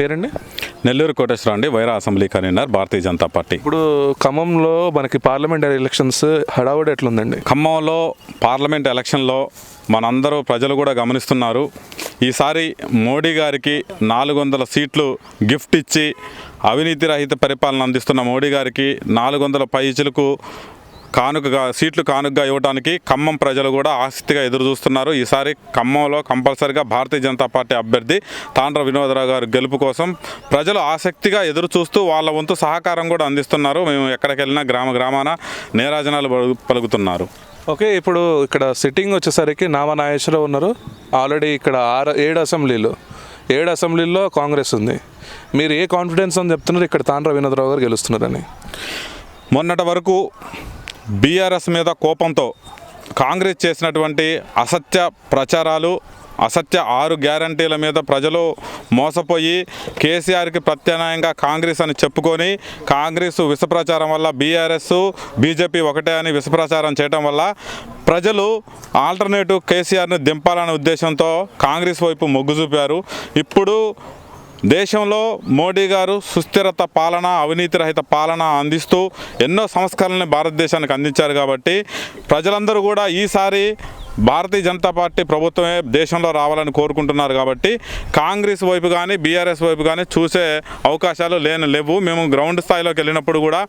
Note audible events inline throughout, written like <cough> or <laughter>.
పేరండి? నెల్లూరు కోటేశ్వర అండి Wyra assembly convener Bharatiya Janata party. ఇప్పుడు ఖమ్మంలో మనకి పార్లమెంటరీ ఎలక్షన్స్ హడావుడి ఎట్లుందండి? ఖమ్మంలో పార్లమెంట్ ఎలక్షన్లో మనందరూ ప్రజలు కూడా గమనిస్తున్నారు. ఈసారి మోడీ గారికి నాలుగు వందల సీట్లు గిఫ్ట్ ఇచ్చి అవినీతి రహిత పరిపాలన అందిస్తున్న మోడీ గారికి నాలుగు వందల పైచులకు కానుకగా సీట్లు కానుకగా ఇవ్వడానికి ఖమ్మం ప్రజలు కూడా ఆసక్తిగా ఎదురు చూస్తున్నారు ఈసారి ఖమ్మంలో కంపల్సరిగా భారతీయ జనతా పార్టీ అభ్యర్థి తాండ్ర వినోదరావు గారి గెలుపు కోసం ప్రజలు ఆసక్తిగా ఎదురు చూస్తూ వాళ్ళ వంతు సహకారం కూడా అందిస్తున్నారు. మేము ఎక్కడికి వెళ్ళినా గ్రామ గ్రామాన నేరాజనాలు పలుకు- పలుకుతున్నారు. ఓకే ఇప్పుడు ఇక్కడ సిట్టింగ్ వచ్చేసరికి నామా నాగేశ్వరరావు ఉన్నారు. ఆల్రెడీ ఇక్కడ ఆరు ఏడు అసెంబ్లీలు. ఏడు అసెంబ్లీల్లో కాంగ్రెస్ ఉంది. మీరు ఏ కాన్ఫిడెన్స్ అని చెప్తున్నారు? ఇక్కడ తాండ్ర వినోదరావు గారు గెలుస్తున్నారని. మొన్నటి వరకు బీఆర్ఎస్ మీద కోపంతో కాంగ్రెస్ చేసినటువంటి అసత్య ప్రచారాలు అసత్య ఆరు గ్యారంటీల మీద ప్రజలు మోసపోయి కేసీఆర్కి ప్రత్యామ్నాయంగా కాంగ్రెస్ అని చెప్పుకొని కాంగ్రెస్ విష ప్రచారం వల్ల బీఆర్ఎస్ బీజేపీ ఒకటే అని విష ప్రచారం చేయడం వల్ల ప్రజలు ఆల్టర్నేటివ్ కేసీఆర్ని దింపాలనే ఉద్దేశంతో కాంగ్రెస్ వైపు మొగ్గు చూపారు. ఇప్పుడు దేశంలో మోడీ గారు సుస్థిరత పాలన అవినీతి రహిత పాలన అందిస్తూ ఎన్నో సంస్కరణల్ని భారతదేశానికి అందించారు కాబట్టి ప్రజలందరూ కూడా ఈసారి భారతీయ జనతా పార్టీ ప్రభుత్వమే దేశంలో రావాలని కోరుకుంటున్నారు కాబట్టి కాంగ్రెస్ వైపు కానీ బీఆర్ఎస్ వైపు కానీ చూసే అవకాశాలు లేని లేవు. మేము గ్రౌండ్ స్థాయిలోకి వెళ్ళినప్పుడు కూడా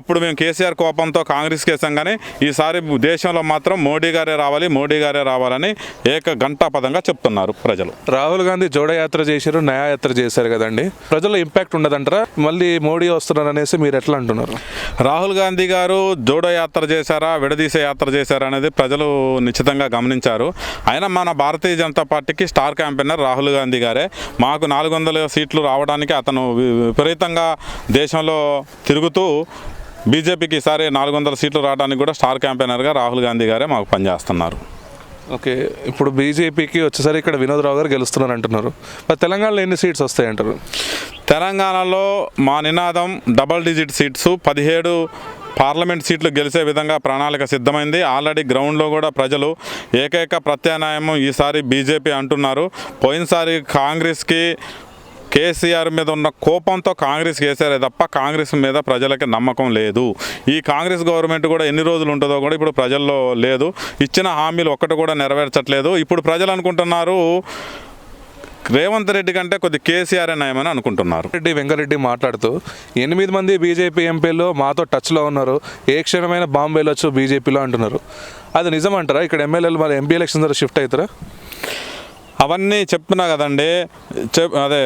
అప్పుడు మేము కేసీఆర్ కోపంతో కాంగ్రెస్ కేసాం కానీ ఈసారి దేశంలో మాత్రం మోడీ గారే రావాలి మోడీ గారే రావాలని ఏక గంటా పదంగా చెప్తున్నారు ప్రజలు. రాహుల్ గాంధీ జోడయాత్ర చేశారు న్యాయయాత్ర చేశారు కదండి. ప్రజల్లో ఇంపాక్ట్ ఉండదంటారా? మళ్ళీ మోడీ వస్తున్నారు అనేసి మీరు ఎట్లా అంటున్నారు? రాహుల్ గాంధీ గారు జోడో యాత్ర చేశారా విడదీసే యాత్ర చేశారా అనేది ప్రజలు నిశ్చితంగా గమనించారు. అయినా మన భారతీయ జనతా పార్టీకి స్టార్ క్యాంపెయినర్ రాహుల్ గాంధీ గారే మాకు నాలుగు వందల సీట్లు రావడానికి అతను విపరీతంగా దేశంలో తిరుగుతూ బీజేపీకి ఈసారి నాలుగు వందల సీట్లు రావడానికి కూడా స్టార్ క్యాంపెయినర్గా రాహుల్ గాంధీ గారే మాకు పనిచేస్తున్నారు. ఓకే ఇప్పుడు బీజేపీకి వచ్చేసరికి ఇక్కడ వినోదరావు గారు గెలుస్తున్నారు అంటున్నారు. మరి తెలంగాణలో ఎన్ని సీట్స్ వస్తాయి అంటారు తెలంగాణలో మా నినాదం డబల్ డిజిట్ సీట్స్ పదిహేడు పార్లమెంట్ సీట్లు గెలిచే విధంగా ప్రణాళిక సిద్ధమైంది. ఆల్రెడీ గ్రౌండ్లో కూడా ప్రజలు ఏకైక ప్రత్యామ్నాయం ఈసారి బీజేపీ అంటున్నారు. పోయినసారి కాంగ్రెస్కి కేసీఆర్ మీద ఉన్న కోపంతో కాంగ్రెస్ వేసారే తప్ప కాంగ్రెస్ మీద ప్రజలకి నమ్మకం లేదు. ఈ కాంగ్రెస్ గవర్నమెంట్ కూడా ఎన్ని రోజులు ఉంటుందో కూడా ఇప్పుడు ప్రజల్లో లేదు. ఇచ్చిన హామీలు ఒక్కటి కూడా నెరవేర్చట్లేదు. ఇప్పుడు ప్రజలు అనుకుంటున్నారు రేవంత్ రెడ్డి కంటే కొద్ది కేసీఆర్ నయమని అనుకుంటున్నారు. రెడ్డి వెంకరెడ్డి మాట్లాడుతూ ఎనిమిది మంది బీజేపీ ఎంపీలు మాతో టచ్లో ఉన్నారు ఏ క్షణమైన బాంబు వెళ్ళొచ్చు బీజేపీలో అంటున్నారు. అది నిజమంటారా? ఇక్కడ ఎమ్మెల్యేలు మరి ఎంపీ ఎలక్షన్ ద్వారా షిఫ్ట్ అవుతారా? అవన్నీ చెప్తున్నా కదండి. చెప్ అదే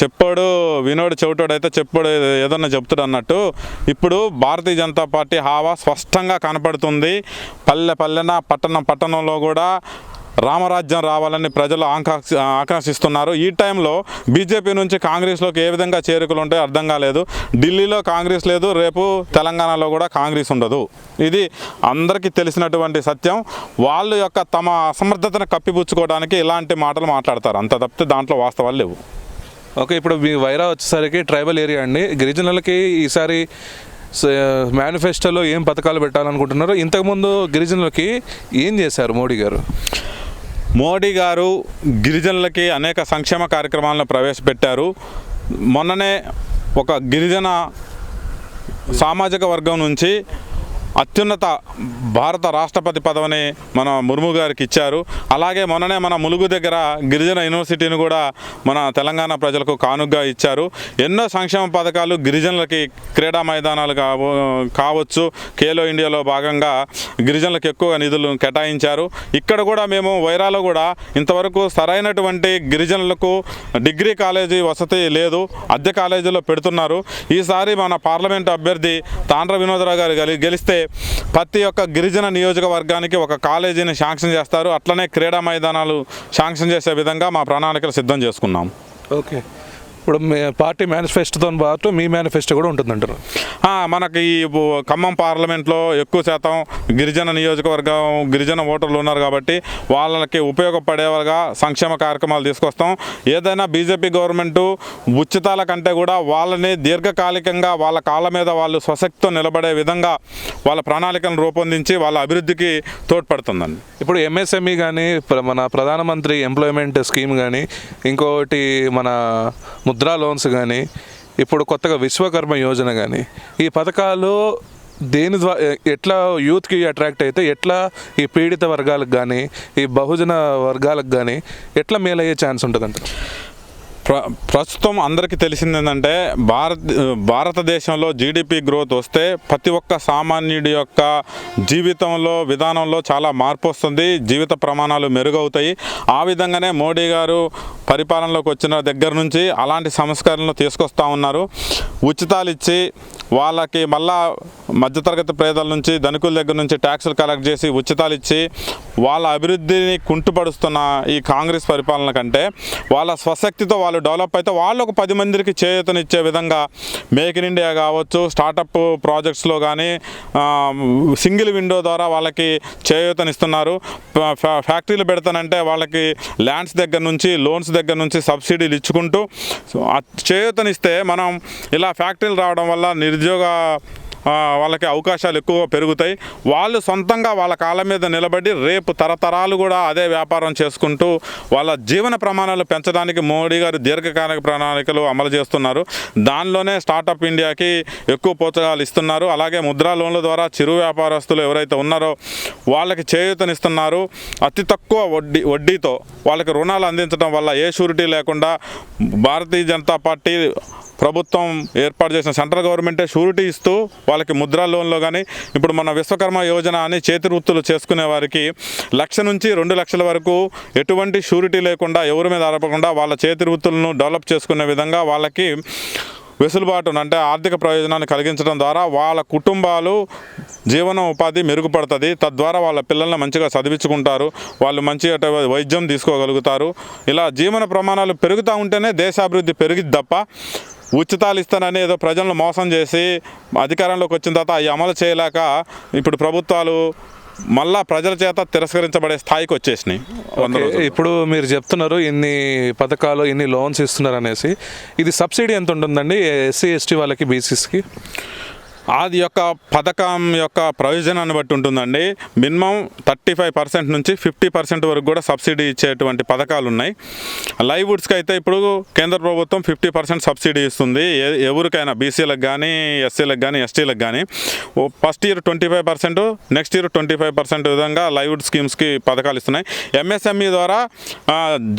చెప్పాడు వినోడు చెవిటోడు అయితే చెప్పాడు ఏదన్నా చెప్తాడు అన్నట్టు. ఇప్పుడు భారతీయ జనతా పార్టీ హావా స్పష్టంగా కనపడుతుంది. పల్లె పల్లెన పట్టణం పట్టణంలో కూడా రామరాజ్యం రావాలని ప్రజలు ఆకాంక్షిస్తున్నారు. ఈ టైంలో బీజేపీ నుంచి కాంగ్రెస్లోకి ఏ విధంగా చేరుకలు ఉంటాయో అర్థం కాలేదు. ఢిల్లీలో కాంగ్రెస్ లేదు రేపు తెలంగాణలో కూడా కాంగ్రెస్ ఉండదు. ఇది అందరికీ తెలిసినటువంటి సత్యం. వాళ్ళు యొక్క తమ అసమర్థతను కప్పిపుచ్చుకోవడానికి ఇలాంటి మాటలు మాట్లాడతారు. అంత తప్పితే దాంట్లో వాస్తవాలు లేవు. ఓకే ఇప్పుడు మీ వైరా వచ్చేసరికి ట్రైబల్ ఏరియా అండి. గిరిజనులకి ఈసారి మేనిఫెస్టోలో ఏం పథకాలు పెట్టాలనుకుంటున్నారు ఇంతకుముందు గిరిజనులకి ఏం చేశారు మోడీ గారు? మోడీ గారు గిరిజనులకి అనేక సంక్షేమ కార్యక్రమాలను ప్రవేశపెట్టారు. మొన్ననే ఒక గిరిజన సామాజిక వర్గం నుంచి అత్యున్నత భారత రాష్ట్రపతి పదవిని మన ముర్ము గారికి ఇచ్చారు. అలాగే మొన్ననే మన ములుగు దగ్గర గిరిజన యూనివర్సిటీని కూడా మన తెలంగాణ ప్రజలకు కానుగ్గా ఇచ్చారు. ఎన్నో సంక్షేమ పథకాలు గిరిజనులకి క్రీడా మైదానాలు కావచ్చు. ఖేలో ఇండియాలో భాగంగా గిరిజనులకు ఎక్కువ నిధులు కేటాయించారు. ఇక్కడ కూడా మేము వైరాలో కూడా ఇంతవరకు సరైనటువంటి గిరిజనులకు డిగ్రీ కాలేజీ వసతి లేదు. అద్దె కాలేజీలో పెడుతున్నారు. ఈసారి మన పార్లమెంట్ అభ్యర్థి తాండ్ర వినోదరావు గారు గెలిస్తే ప్రతి ఒక్క గిరిజన నియోజకవర్గానికి ఒక కాలేజీని శాంక్షన్ చేస్తారు. అట్లనే క్రీడా మైదానాలు శాంక్షన్ చేసే విధంగా మా ప్రణాళికలు సిద్ధం చేసుకున్నాం. ఓకే. ఇప్పుడు మీ పార్టీ మేనిఫెస్టోతో పాటు మీ మేనిఫెస్టో కూడా ఉంటుందంటారు. మనకి ఈ ఖమ్మం పార్లమెంట్లో ఎక్కువ శాతం గిరిజన నియోజకవర్గం గిరిజన ఓటర్లు ఉన్నారు కాబట్టి వాళ్ళకి ఉపయోగపడేలాగా సంక్షేమ కార్యక్రమాలు తీసుకొస్తాం. ఏదైనా బీజేపీ గవర్నమెంట్ ఉచితాల కంటే కూడా వాళ్ళని దీర్ఘకాలికంగా వాళ్ళ కాళ్ళ మీద వాళ్ళు స్వశక్తితో నిలబడే విధంగా వాళ్ళ ప్రణాళికలను రూపొందించి వాళ్ళ అభివృద్ధికి తోడ్పడుతుందండి. ఇప్పుడు ఎంఎస్ఎంఈ కానీ మన ప్రధానమంత్రి ఎంప్లాయ్మెంట్ స్కీమ్ కానీ ఇంకోటి మన ముద్రా లోన్స్ కానీ ఇప్పుడు కొత్తగా విశ్వకర్మ యోజన కానీ ఈ పథకాలు దేని ద్వారా ఎట్లా యూత్కి అట్రాక్ట్ అయితే ఎట్లా ఈ పీడిత వర్గాలకు కానీ ఈ బహుజన వర్గాలకు కానీ ఎట్లా మేలయ్యే ఛాన్స్ ఉంటుందంట ప్ర ప్రస్తుతం అందరికీ తెలిసింది ఏంటంటే భారత భారతదేశంలో జీడిపి గ్రోత్ వస్తే ప్రతి ఒక్క సామాన్యుడి యొక్క జీవితంలో విధానంలో చాలా మార్పు వస్తుంది జీవిత ప్రమాణాలు మెరుగవుతాయి. ఆ విధంగానే మోడీ గారు పరిపాలనలోకి వచ్చిన దగ్గర నుంచి అలాంటి సంస్కరణలు తీసుకొస్తా ఉన్నారు. ఉచితాలు ఇచ్చి వాళ్ళకి మళ్ళా మధ్యతరగతి పేదల నుంచి ధనికుల దగ్గర నుంచి ట్యాక్సులు కలెక్ట్ చేసి ఉచితాలు ఇచ్చి వాళ్ళ అభివృద్ధిని కుంటుపడుస్తున్న ఈ కాంగ్రెస్ పరిపాలన కంటే వాళ్ళ స్వశక్తితో వాళ్ళు డెవలప్ అయితే వాళ్ళు ఒక పది మందికి చేయూతనిచ్చే విధంగా మేక్ ఇన్ ఇండియా కావచ్చు స్టార్టప్ ప్రాజెక్ట్స్లో కానీ సింగిల్ విండో ద్వారా వాళ్ళకి చేయూతనిస్తున్నారు. ఫ్యా- ఫ్యాక్టరీలు పెడతానంటే వాళ్ళకి ల్యాండ్స్ దగ్గర నుంచి లోన్స్ దగ్గర నుంచి సబ్సిడీలు ఇచ్చుకుంటూ చేయూతనిస్తే మనం ఇలా ఫ్యాక్టరీలు రావడం వల్ల నిరుద్యోగ వాళ్ళకి అవకాశాలు ఎక్కువ పెరుగుతాయి. వాళ్ళు సొంతంగా వాళ్ళ కాళ్ళ మీద నిలబడి రేపు తరతరాలు కూడా అదే వ్యాపారం చేసుకుంటూ వాళ్ళ జీవన ప్రమాణాలు పెంచడానికి మోడీ గారు దీర్ఘకాలిక ప్రణాళికలు అమలు చేస్తున్నారు. దానిలోనే స్టార్టప్ ఇండియాకి ఎక్కువ ప్రోత్సాహాలు ఇస్తున్నారు. అలాగే ముద్రా లోన్ల ద్వారా చిరు వ్యాపారస్తులు ఎవరైతే ఉన్నారో వాళ్ళకి చేయూతనిస్తున్నారు. అతి తక్కువ వడ్డీ వడ్డీతో వాళ్ళకి రుణాలు అందించడం వల్ల ఏ షూరిటీ లేకుండా భారతీయ జనతా పార్టీ ప్రభుత్వం ఏర్పాటు చేసిన సెంట్రల్ గవర్నమెంటే షూరిటీ ఇస్తూ వాళ్ళకి ముద్రా లోన్లో కానీ ఇప్పుడు మన విశ్వకర్మ యోజన అని చేతి వృత్తులు చేసుకునే వారికి లక్ష నుంచి రెండు లక్షల వరకు ఎటువంటి షూరిటీ లేకుండా ఎవరి మీద ఆధారపడకుండా వాళ్ళ చేతి వృత్తులను డెవలప్ చేసుకునే విధంగా వాళ్ళకి వెసులుబాటును అంటే ఆర్థిక ప్రయోజనాన్ని కలిగించడం ద్వారా వాళ్ళ కుటుంబాలు జీవన ఉపాధి మెరుగుపడుతుంది. తద్వారా వాళ్ళ పిల్లల్ని మంచిగా చదివించుకుంటారు. వాళ్ళు మంచిగా వైద్యం తీసుకోగలుగుతారు. ఇలా జీవన ప్రమాణాలు పెరుగుతూ ఉంటేనే దేశాభివృద్ధి పెరిగిద్ది తప్ప ఉచితాలు ఇస్తానని ఏదో ప్రజలను మోసం చేసి అధికారంలోకి వచ్చిన తర్వాత అవి అమలు చేయలేక ఇప్పుడు ప్రభుత్వాలు మళ్ళా ప్రజల చేత తిరస్కరించబడే స్థాయికి వచ్చేసినాయి. ఇప్పుడు మీరు చెప్తున్నారు ఇన్ని పథకాలు ఇన్ని లోన్స్ ఇస్తున్నారు అనేసి. ఇది సబ్సిడీ ఎంత ఉంటుందండి? ఎస్సీ ఎస్టీ వాళ్ళకి బీసీస్కి? అది యొక్క పథకం యొక్క ప్రయోజనాన్ని బట్టి ఉంటుందండి. మినిమం థర్టీ ఫైవ్ పర్సెంట్ నుంచి ఫిఫ్టీ పర్సెంట్ వరకు కూడా సబ్సిడీ ఇచ్చేటువంటి పథకాలు ఉన్నాయి. లైవ్వుడ్స్కి అయితే ఇప్పుడు కేంద్ర ప్రభుత్వం ఫిఫ్టీ పర్సెంట్ సబ్సిడీ ఇస్తుంది. ఎవరికైనా బీసీలకు కానీ ఎస్సీలకు కానీ ఎస్టీలకు కానీ first year twenty five percent next year twenty five percent విధంగా లైవ్వుడ్ స్కీమ్స్కి పథకాలు ఇస్తున్నాయి. ఎంఎస్ఎంఈ ద్వారా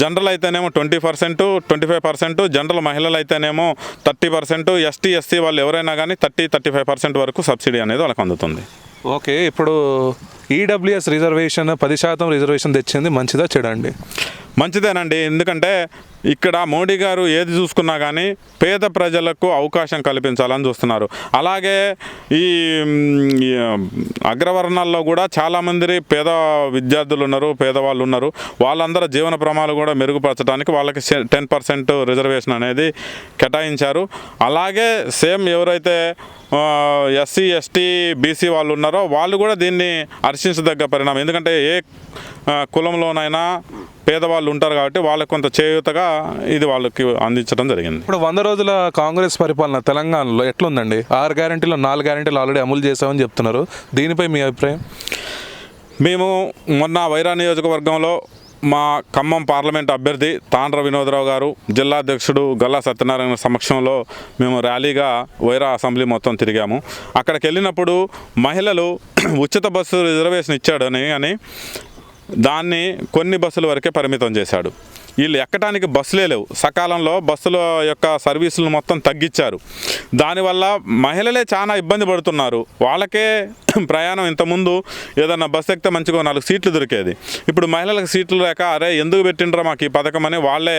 జనరల్ అయితేనేమో twenty percent twenty five percent general మహిళలు అయితేనేమో థర్టీ పర్సెంట్ ఎస్టీ ఎస్సీ వాళ్ళు ఎవరైనా కానీ థర్టీ థర్టీ ఫైవ్ పర్సెంట్ వరకు సబ్సిడీ అనేది వాళ్ళకి అందుతుంది. ఓకే ఇప్పుడు ఈడబ్ల్యూఎస్ రిజర్వేషన్ పది శాతం రిజర్వేషన్ తెచ్చింది మంచిదా చెడండి మంచిదేనండి ఎందుకంటే ఇక్కడ మోడీ గారు ఏది చూసుకున్నా కానీ పేద ప్రజలకు అవకాశం కల్పించాలని చూస్తున్నారు. అలాగే ఈ అగ్రవర్ణాల్లో కూడా చాలామంది పేద విద్యార్థులు ఉన్నారు పేదవాళ్ళు ఉన్నారు. వాళ్ళందరూ జీవన ప్రమాణాలు కూడా మెరుగుపరచడానికి వాళ్ళకి టెన్ పర్సెంట్ రిజర్వేషన్ అనేది కేటాయించారు. అలాగే సేమ్ ఎవరైతే ఎస్సీ ఎస్టీ బీసీ వాళ్ళు ఉన్నారో వాళ్ళు కూడా దీన్ని హర్షించదగ్గ పరిణామం. ఎందుకంటే ఏ కులంలోనైనా పేదవాళ్ళు ఉంటారు కాబట్టి వాళ్ళకి కొంత చేయూతగా ఇది వాళ్ళకి అందించడం జరిగింది. ఇప్పుడు వంద రోజుల కాంగ్రెస్ పరిపాలన తెలంగాణలో ఎట్లుందండి? ఆరు గ్యారెంటీలో నాలుగు గ్యారెంటీలు ఆల్రెడీ అమలు చేశామని చెప్తున్నారు. దీనిపై మీ అభిప్రాయం? మేము మొన్న వైరా నియోజకవర్గంలో మా ఖమ్మం పార్లమెంట్ అభ్యర్థి తాండ్ర వినోదరావు గారు జిల్లా అధ్యక్షుడు గల్లా సత్యనారాయణ సమక్షంలో మేము ర్యాలీగా వైరా అసెంబ్లీ మొత్తం తిరిగాము. అక్కడికి వెళ్ళినప్పుడు మహిళలు <clears throat> ఉచిత బస్సు రిజర్వేషన్ ఇచ్చాడని అని దాన్ని కొన్ని బస్సుల వరకే పరిమితం చేశాడు. వీళ్ళు ఎక్కడానికి బస్సులే లేవు. సకాలంలో బస్సుల యొక్క సర్వీసులు మొత్తం తగ్గించారు దానివల్ల మహిళలే చాలా ఇబ్బంది పడుతున్నారు. వాళ్ళకే <clears throat> ప్రయాణం ఇంతకుముందు ఏదన్నా బస్సు ఎక్కితే మంచిగా నాలుగు సీట్లు దొరికేది. ఇప్పుడు మహిళలకు సీట్లు లేక అరే ఎందుకు పెట్టిండ్రో మాకు ఈ పథకం అని వాళ్ళే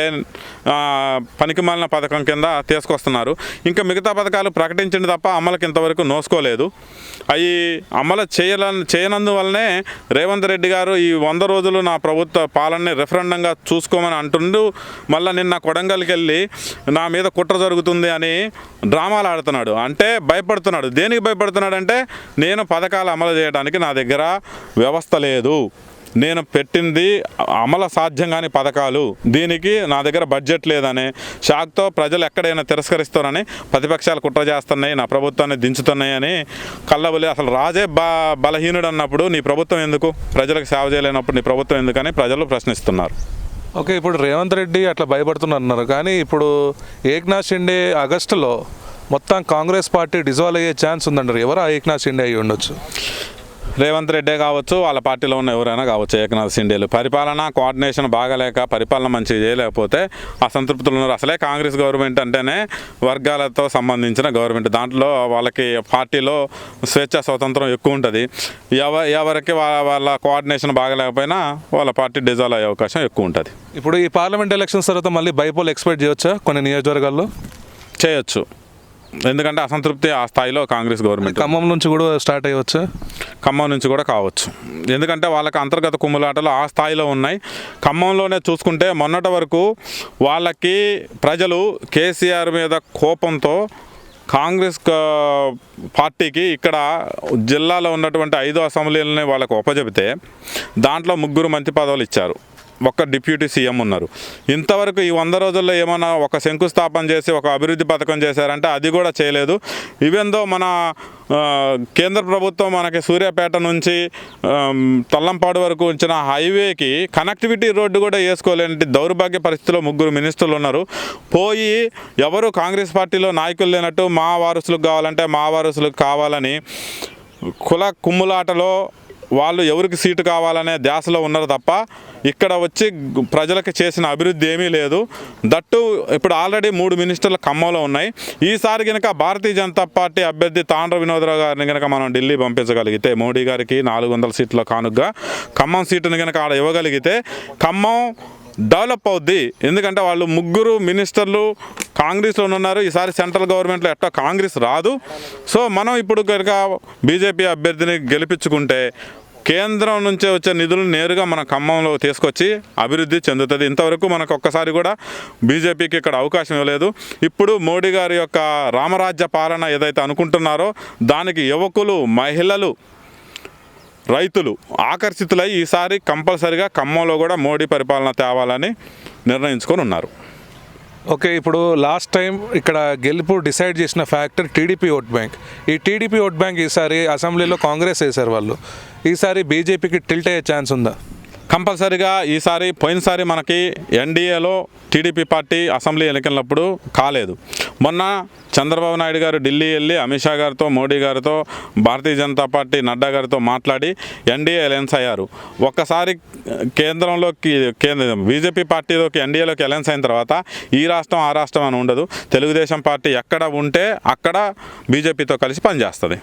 పనికిమాలిన పథకం కింద తీసుకొస్తున్నారు. ఇంకా మిగతా పథకాలు ప్రకటించింది తప్ప అమలుకి ఇంతవరకు నోసుకోలేదు. అవి అమలు చేయల చేయనందువల్లనే రేవంత్ రెడ్డి గారు ఈ వంద రోజులు నా ప్రభుత్వ పాలనని రెఫరెండంగా చూసుకోమని అంటుండు. మళ్ళీ నిన్న కొడంగల్కి వెళ్ళి నా మీద కుట్ర జరుగుతుంది అని డ్రామాలు ఆడుతున్నాడు. అంటే భయపడుతున్నాడు. దేనికి భయపడుతున్నాడు అంటే నేను పథకాలు అమలు చేయడానికి నా దగ్గర వ్యవస్థ లేదు. నేను పెట్టింది అమలు సాధ్యం కాని పథకాలు. దీనికి నా దగ్గర బడ్జెట్ లేదని షాక్తో ప్రజలు ఎక్కడైనా తిరస్కరిస్తారని ప్రతిపక్షాలు కుట్ర చేస్తున్నాయి నా ప్రభుత్వాన్ని దించుతున్నాయని అని కళ్ళబులి అసలు రాజే బ బలహీనుడు అన్నప్పుడు నీ ప్రభుత్వం ఎందుకు? ప్రజలకు సేవ చేయలేనప్పుడు నీ ప్రభుత్వం ఎందుకని ప్రజలు ప్రశ్నిస్తున్నారు. ఓకే ఇప్పుడు రేవంత్ రెడ్డి అట్లా భయపడుతున్నారు కానీ ఇప్పుడు ఏక్నాథ్ షిండే ఆగస్టులో మొత్తం కాంగ్రెస్ పార్టీ డిజాల్వ్ అయ్యే ఛాన్స్ ఉందంటారు. ఎవరు ఏక్నాథ్ షిండే అయ్యి ఉండొచ్చు? రేవంత్ రెడ్డే కావచ్చు వాళ్ళ పార్టీలో ఉన్న ఎవరైనా కావచ్చు ఏకనాథ్ సిండేలు పరిపాలన కోఆర్డినేషన్ బాగాలేక పరిపాలన మంచిగా చేయలేకపోతే అసంతృప్తులు ఉన్నారు. అసలే కాంగ్రెస్ గవర్నమెంట్ అంటేనే వర్గాలతో సంబంధించిన గవర్నమెంట్. దాంట్లో వాళ్ళకి పార్టీలో స్వేచ్ఛ స్వతంత్రం ఎక్కువ ఉంటుంది. ఎవ ఎవరికి వాళ్ళ వాళ్ళ కోఆర్డినేషన్ బాగాలేకపోయినా వాళ్ళ పార్టీ డిజాల్వ్ అయ్యే అవకాశం ఎక్కువ ఉంటుంది. ఇప్పుడు ఈ పార్లమెంట్ ఎలక్షన్స్ తర్వాత మళ్ళీ బైపోల్ ఎక్స్పెక్ట్ చేయొచ్చా? కొన్ని నియోజకవర్గాల్లో? చేయొచ్చు. ఎందుకంటే అసంతృప్తి ఆ స్థాయిలో కాంగ్రెస్ గవర్నమెంట్. ఖమ్మం నుంచి కూడా స్టార్ట్ అయ్యవచ్చా ఖమ్మం నుంచి కూడా కావచ్చు. ఎందుకంటే వాళ్ళకి అంతర్గత కుమ్ములాటలు ఆ స్థాయిలో ఉన్నాయి. ఖమ్మంలోనే చూసుకుంటే మొన్నటి వరకు వాళ్ళకి ప్రజలు కేసీఆర్ మీద కోపంతో కాంగ్రెస్ పార్టీకి ఇక్కడ జిల్లాలో ఉన్నటువంటి ఐదు అసెంబ్లీలని వాళ్ళకు ఒప్పజెపితే దాంట్లో ముగ్గురు మంత్రి పదవులు ఇచ్చారు. ఒక్క డిప్యూటీ సీఎం ఉన్నారు. ఇంతవరకు ఈ వంద రోజుల్లో ఏమైనా ఒక శంకుస్థాపన చేసి ఒక అభివృద్ధి పథకం చేశారంటే అది కూడా చేయలేదు. ఈవెందో మన కేంద్ర ప్రభుత్వం మనకి సూర్యాపేట నుంచి తల్లంపాడు వరకు ఉంచిన హైవేకి కనెక్టివిటీ రోడ్డు కూడా వేసుకోలేని దౌర్భాగ్య పరిస్థితిలో ముగ్గురు మినిస్టర్లు ఉన్నారు. పోయి ఎవరు కాంగ్రెస్ పార్టీలో నాయకులు లేనట్టు మా వారసులకు కావాలంటే మా వారసులకు కావాలని కుల కుమ్ములాటలో వాళ్ళు ఎవరికి సీటు కావాలనే ధ్యాసలో ఉన్నారు తప్ప ఇక్కడ వచ్చి ప్రజలకు చేసిన అభివృద్ధి ఏమీ లేదు. దట్టు ఇప్పుడు ఆల్రెడీ మూడు మినిస్టర్ల ఖమ్మంలో ఉన్నాయి. ఈసారి కనుక భారతీయ జనతా పార్టీ అభ్యర్థి తాండ్ర వినోదరావు గారిని కనుక మనం ఢిల్లీ పంపించగలిగితే మోడీ గారికి నాలుగు వందల సీట్ల కానుగ్గా ఖమ్మం సీటుని కనుక ఆడ ఇవ్వగలిగితే ఖమ్మం డెవలప్ అవుద్ది. ఎందుకంటే వాళ్ళు ముగ్గురు మినిస్టర్లు కాంగ్రెస్లో ఉన్నారు. ఈసారి సెంట్రల్ గవర్నమెంట్లో ఎట్టా కాంగ్రెస్ రాదు. సో మనం ఇప్పుడు కనుక బీజేపీ అభ్యర్థిని గెలిపించుకుంటే కేంద్రం నుంచే వచ్చే నిధులు నేరుగా మన ఖమ్మంలో తీసుకొచ్చి అభివృద్ధి చెందుతుంది. ఇంతవరకు మనకు ఒక్కసారి కూడా బీజేపీకి ఇక్కడ అవకాశం ఇవ్వలేదు. ఇప్పుడు మోడీ గారి యొక్క రామరాజ్య పాలన ఏదైతే అనుకుంటున్నారో దానికి యువకులు మహిళలు రైతులు ఆకర్షితులై ఈసారి కంపల్సరిగా ఖమ్మంలో కూడా మోడీ పరిపాలన తేవాలని నిర్ణయించుకొని ఉన్నారు. ఓకే ఇప్పుడు లాస్ట్ టైం ఇక్కడ గెలుపు డిసైడ్ చేసిన ఫ్యాక్టర్ టీడీపీ ఓట్ బ్యాంక్. ఈ టీడీపీ ఓట్ బ్యాంక్ ఈసారి అసెంబ్లీలో కాంగ్రెస్ వేశారు వాళ్ళు. ఈసారి బీజేపీకి టిల్ట్ అయ్యే ఛాన్స్ ఉందా? కంపల్సరీగా ఈసారి పోయినసారి మనకి ఎన్డీఏలో టీడీపీ పార్టీ అసెంబ్లీ ఎన్నికలప్పుడు కాలేదు. మొన్న చంద్రబాబు నాయుడు గారు ఢిల్లీ వెళ్ళి అమిత్ షా గారితో మోడీ గారితో భారతీయ జనతా పార్టీ నడ్డా గారితో మాట్లాడి ఎన్డీఏ అలయన్స్ అయ్యారు. ఒక్కసారి కేంద్రంలోకి కేంద్ర బీజేపీ పార్టీలోకి ఎన్డీఏలోకి అలయన్స్ అయిన తర్వాత ఈ రాష్ట్రం ఆ రాష్ట్రం అని ఉండదు. తెలుగుదేశం పార్టీ ఎక్కడ ఉంటే అక్కడ బీజేపీతో కలిసి పనిచేస్తుంది.